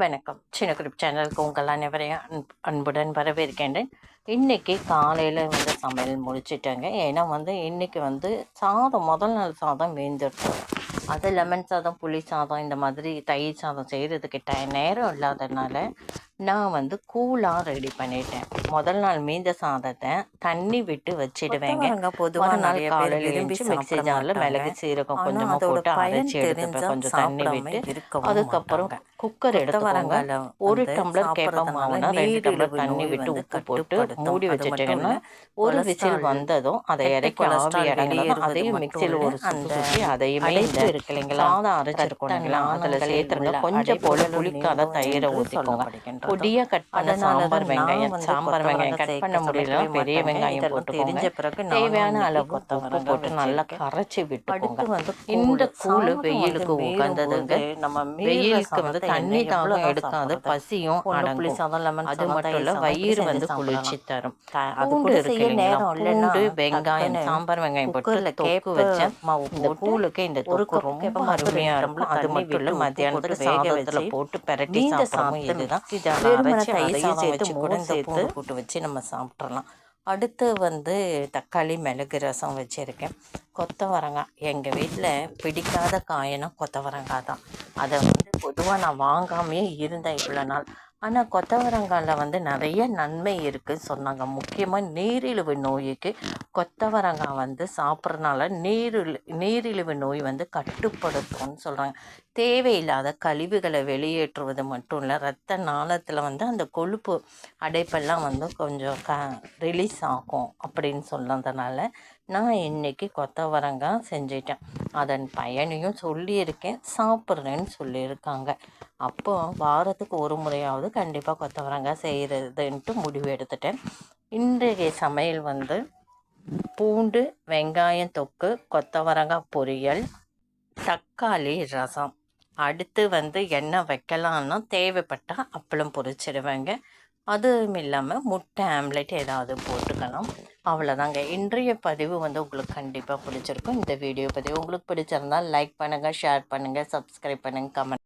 வணக்கம். சின்ன குரூப் சேனலுக்கு உங்கள் அனைவரையும் அன்பு அன்புடன் வரவேற்கின்றேன். இன்றைக்கி காலையில் வந்து சமையல் முடிச்சிட்டேங்க. ஏன்னா வந்து இன்றைக்கி வந்து சாதம் முதல் நாள் சாதம் வேந்துடுச்சு அது லெமன் சாதம் புளி சாதம் இந்த மாதிரி தயிர் சாதம் செய்கிறதுக்கு டை நேரம் இல்லாதனால நான் வந்து கூலாக ரெடி பண்ணிட்டேன். முதல் நாள் மீந்த சாதத்தை தண்ணி விட்டு வச்சிடுவேங்க. பொதுவாக நாள் காலையில் விரும்பி மிக்சி ஜாரில் மிளகு சீரகம் கொஞ்சமாக போட்டு அரைச்சி எடுத்துப்பேன். கொஞ்சம் தண்ணி விட்டு அதுக்கப்புறம் குக்கர் எடுத்துவாங்க ஒரு டம்ளர் கேப்ப மாவுனா ரெண்டு டம்ளர் தண்ணி விட்டு உப்பு போட்டு மூடி வச்சுட்டீங்கன்னா ஒரு விசில் வந்ததும் அதை இறக்கி ஆவி இறங்கினதும் அதையும் மிக்சியில் ஒரு சுத்து சுற்றி அதையுமே இந்த இருக்கு இல்லைங்களா? சாதம் அரைச்சிருக்கோம் இல்லைங்களா? அதில் சேர்த்துருங்க கொஞ்சம் போல புளிக்காத தயிரை ஊற்றிக்கோங்க பொடியாக கட் பண்ண சாம்பார் வெங்காயம் சாம்பார் வெங்காயம் கட் பண்ண முடியல பெரிய வெங்காயம் போட்டு தெரிஞ்ச பிறகு தேவையான அளவு உப்பு போட்டு நல்லா கரைச்சி விட்டு இந்த கூழ். வெயிலுக்கு உகந்ததுங்க நம்ம வெயிலுக்கு வந்து தண்ணி தாகம் எடுக்காது பசியும் அது மட்டும் இல்ல வயிறு வந்து குளிர்ச்சி தரும். பூண்டு இருக்கு பூண்டு வெங்காயம் சாம்பார் வெங்காயம் போட்டு தொக்கு வச்ச இந்த கூழுக்கு இந்த தொக்கு ரொம்ப அருமையா இருக்கும். அது மட்டும் இல்ல மத்தியானத்துக்கு சாதத்துல போட்டு பெரட்டி சாப்பிடவும் இதுதான். அரைச்சி அதையும் சேர்த்து கூட சேர்த்து போட்டு வச்சு நம்ம சாப்பிட்றலாம் அடுத்து வந்து தக்காளி மிளகு ரசம் வச்சுருக்கேன். கொத்தவரங்காய். எங்கள் வீட்டில் பிடிக்காத காயினா கொத்தவரங்காய் தான். அதை வந்து பொதுவாக நான் வாங்காமையே இருந்தேன் இவ்வளோ நாள். ஆனால் கொத்தவரங்காயில் வந்து நிறைய நன்மை இருக்குதுன்னு சொன்னாங்க. முக்கியமாக நீரிழிவு நோய்க்கு கொத்தவரங்காய் வந்து சாப்பிட்றதுனால நீரிழி நீரிழிவு நோய் வந்து கட்டுப்படுத்தும்னு சொல்கிறாங்க தேவையில்லாத கழிவுகளை வெளியேற்றுவது மட்டும் இல்லை ரத்த நாளத்தில் வந்து அந்த கொழுப்பு அடைப்பெல்லாம் வந்து கொஞ்சம் க ரிலீஸ் ஆகும் அப்படின்னு சொன்னதுனால நான் இன்றைக்கி கொத்தவரங்காய் செஞ்சிட்டேன். அதன் பயனையும் சொல்லியிருக்கேன் சாப்பிட்றேன்னு சொல்லியிருக்காங்க. அப்போ வாரத்துக்கு ஒரு முறையாவது கண்டிப்பாக கொத்தவரங்காய் செய்கிறதுன்ட்டு முடிவு எடுத்துட்டேன். இன்றைய சமையல் வந்து பூண்டு வெங்காயம் தொக்கு கொத்தவரங்காய் பொரியல் தக்காளி ரசம். அடுத்து வந்து எண்ணெய் வைக்கலாம்னா தேவைப்பட்டால் அப்பளம் பொரிச்சிடுவேங்க அதுவும் இல்லாமல் முட்டை ஆம்லெட் ஏதாவது போட்டுக்கலாம். அவ்வளோதாங்க. இன்றைய பதிவு வந்து உங்களுக்கு கண்டிப்பாக பிடிச்சிருக்கும். இந்த வீடியோ பதிவு உங்களுக்கு பிடிச்சிருந்தால் லைக் பண்ணுங்கள் ஷேர் பண்ணுங்கள் சப்ஸ்கிரைப் பண்ணுங்கள் கமெண்ட்